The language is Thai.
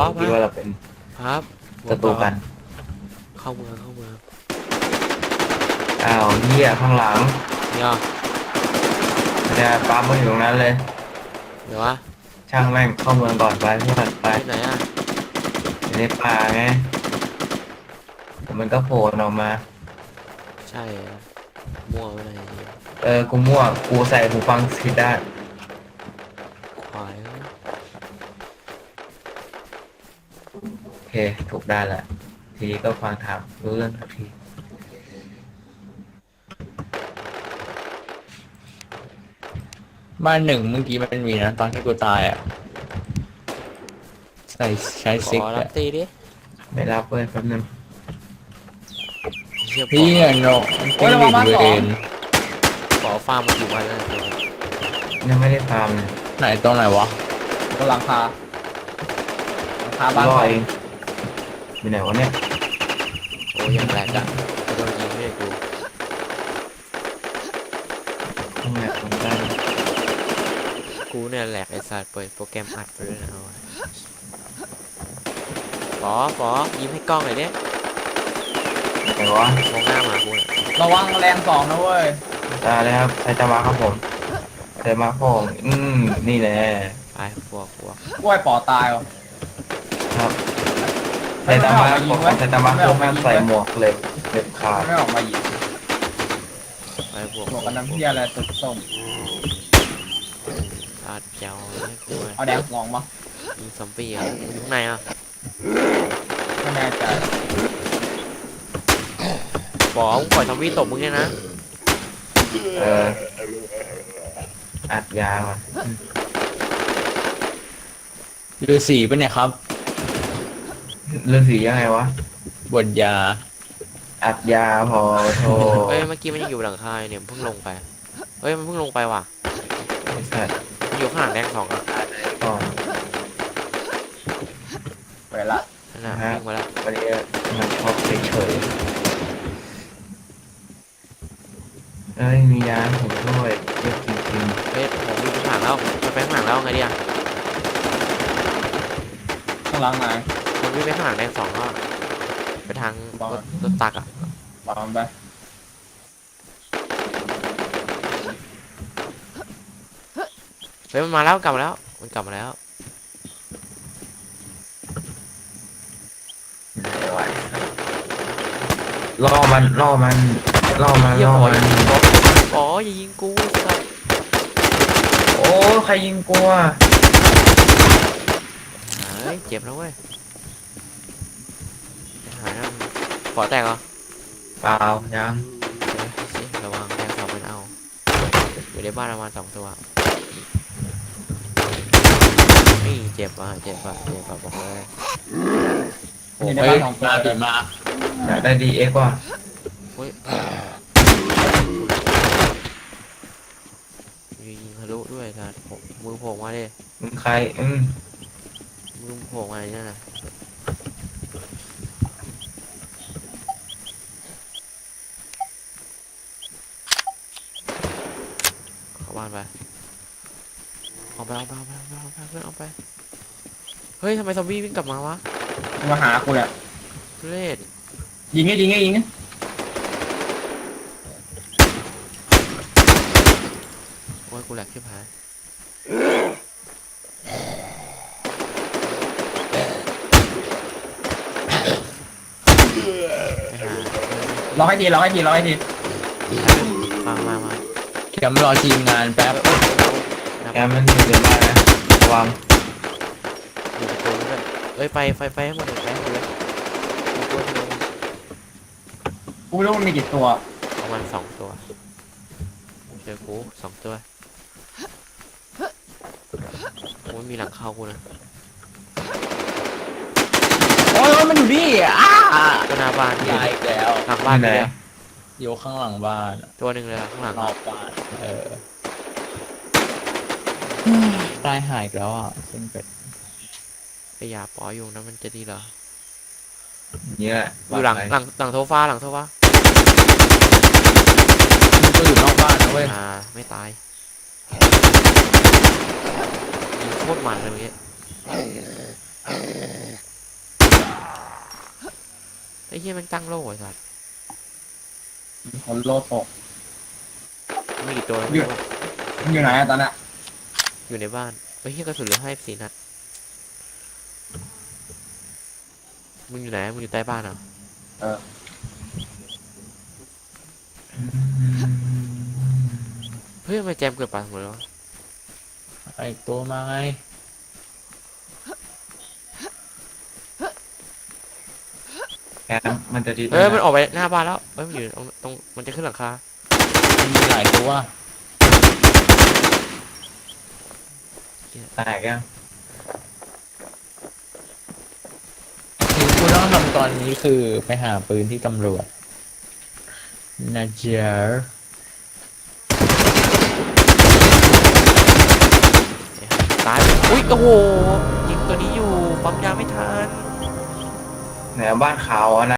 ศัตรูอ๋อคิดว่าเราเป็นครับศัตรูกัน เข้าเมืองเข้าเมืองอ้าวเหี้ยข้างหลังเนี่ยเนี่ยปั๊มมาอยู่ตรงนั้นเลย เดี๋ยววะช่างแม่งเข้าเมืองก่อนไปเพื่อนไปที่ไหนอะอยู่ในป่าไงเดี๋ยวมันก็โผล่ออกมา ใช่เหรอมั่วไปไหนยเออกูมั่วกูใส่หูฟังผิดได้าน ถูกได้านแล้วทีนี้ก็ฟังถามรู้เรื่องทันทีบ้านหนึ่งเมื่อกี้มันมีนะ ตอนที่กูตายอะใส่ใช้ขซิกอรัอะบตีดิไม่รับเว้ยแป๊บนึงเชี่ยพี่อะโนโอ้ยระวังบ้านสองเวนขอฟาร์มมาอยู่บ้านแล้วตัวยังไม่ได้ฟาร์มเลยไหนตรงไหนวะบนหลังคาหลังคาบ้านรอเขาเอง อยู่ไหนวะเนี่ยโอ้ยยังแหลกอะจะโดนยิงไม่ได้กูข้างในผมได้กูเนี่ยแหลกไอ้สัตว์เปิดโปรแกรมอัดไปด้วยนะเอาไว้ปอปอยิ้มให้กล้องหน่อยดิไหนวะมองหน้าหมากูเนี่ยระวังแรงสองนะเว้ยตายแล้วครับใช้จะมาครับผมใช้มาพ่องอืมนี่แหละไปพวกพวกกล้วยปอตายว่ะครับ ใช้ตามาผมใช้ตามาพวกแม่งใส่หมวกเหล็กเหล็กขาดไม่ออกมาหยิบไปพวกหมวกกันน้ำเพี้ยอะไรตึกส้มอาดเจ้าให้กูเลยเอาแดงลองมายิงซอมบี้อะอยู่ข้างในอะไม่แน่ใจปอมึงปล่อยซอมบี้ตบมึงเนี่ยนะเอออัดยาว่ะฤาษีปะเนี่ยครับ เรื่องสียังไงวะบทยา อัดยาพอโทรเอ้ยเมื่อกี้มันยังอยู่หลังคาอยู่เนี่ยเพิ่งลงไปเอ้ยมันเพิ่งลงไปว่ะไอ้สัตว์มันอยู่ข้างหลังแดงสองอะก่อนไปละ นั่นน่ะวิ่งมาแล้ววันนี้มันชอบเฉยๆเอ้ยมียาให้ผมด้วยเยอะจริงเฮ้ยผมวิ่งข้างหลังแล้วมันไปข้างหลังแล้วไงดีอะข้างหลังไหน มันวิ่งไปข้างหลังแดงสองแล้วไปทางรถรถตักอะวางไปเฮ้ยมันมาแล้วกลับมาแล้ว มันกลับมาแล้วๆล่อมันล่อมันล่อมันเยี่ยล่อมมันอ๋ออย่ายิงกูสัตว์โอ้ใครยิงกูอะเฮ้ยเจ็บแล้วเว้ยหายแล้ว ขอแตกเหรอเปล่ายังเฮ้ยสิระวังแดงสองมันเอาอยู่ในบ้านประมาณสองตัวนี่เจ็บอะเจ็บอะเจ็บอะบอกเลยอยู่ในเฮ้บ้ายนของตัวมาผีมาอยากได้ดีเอ็กว่ะเฮ้ยยิงทะลุด้วยสัตว์ผมมือโผล่มาดิมึงใครอืมมือโผล่มาเนี่ยนะเข้า บ้านไปเอาไปเอาไปเอาไปเอาไปเอาไปเพื่อนเอาไป เฮ้ยทำไมซอมบี้วิ่งกลับมาวะมาหากูเนี่ยทุเรศยิงไงยิงไงยิงไงโอ้ยกูแหลกชิบหายไปหา ล็อกให้ทีล็อกให้ทีล็อกให้ทีมามามา แคมป์รอทีมงานแป๊บนับแกมันอยู่ในบ้านนะระวังอยู่ประตูด้วยเอ้ยไปไฟไฟให้หมดเลยไฟให้หมดเลยมีตัวที่ลงกูไม่รู้มันมีกี่ตัวประมาณสองตัวเจอกูสองตัวโอ้ยมีหลังเข้ากูนะโอ้ยโอ้ยมันอยู่นี่อ้าก็หน้าบ้านที่ตายอีกแล้วหลังบ้านนี่เลยอยู่ข้างหลังบ้านตัวหนึ่งเลยอะข้างหลังนอกบ้านเออตายหายอีกแล้วอะซึ่งเป็ดไปหยาปออยู่นะมันจะดีเหรอเนี่ยอยู่หลังหลังหลังโซฟาหลังโซฟามันก็อยู่นอกบ้านนะเว้ยอ่าไม่ตายยิงโคตรมันเลยเมื่อกี้ไอ้เหี้ยมันตั้งโล่ไอ้สัสคนโลดตก มีกี่ตัวอยู่มันอยู่ไหนอะตอนเนี้ยอยู่ในบ้านไอ้เหี้ยกระสุนเหลือให้สี่นัด มึงอยู่ไหน มึงอยู่ใต้บ้านเหรอเออเฮ้ยทำไมแจมเกิดปาหมดเลยวะไอตัวมาไงแอนมันจะดีเอ้ยมันออกไปหน้าบ้านแล้วเอ้ยมันอยู่ตรงตรงมันจะขึ้นหลังคา มันมีหลายตัวแตกยังสิ่งที่กูต้องทำตอนนี้คือไปหาปืนที่ตำรวจนะเจ๊ะตายอุ้ยโอ้โหยิงตัวนี้อยู่ปั๊มยาไม่ทันไหนบ้านขาวอะนะ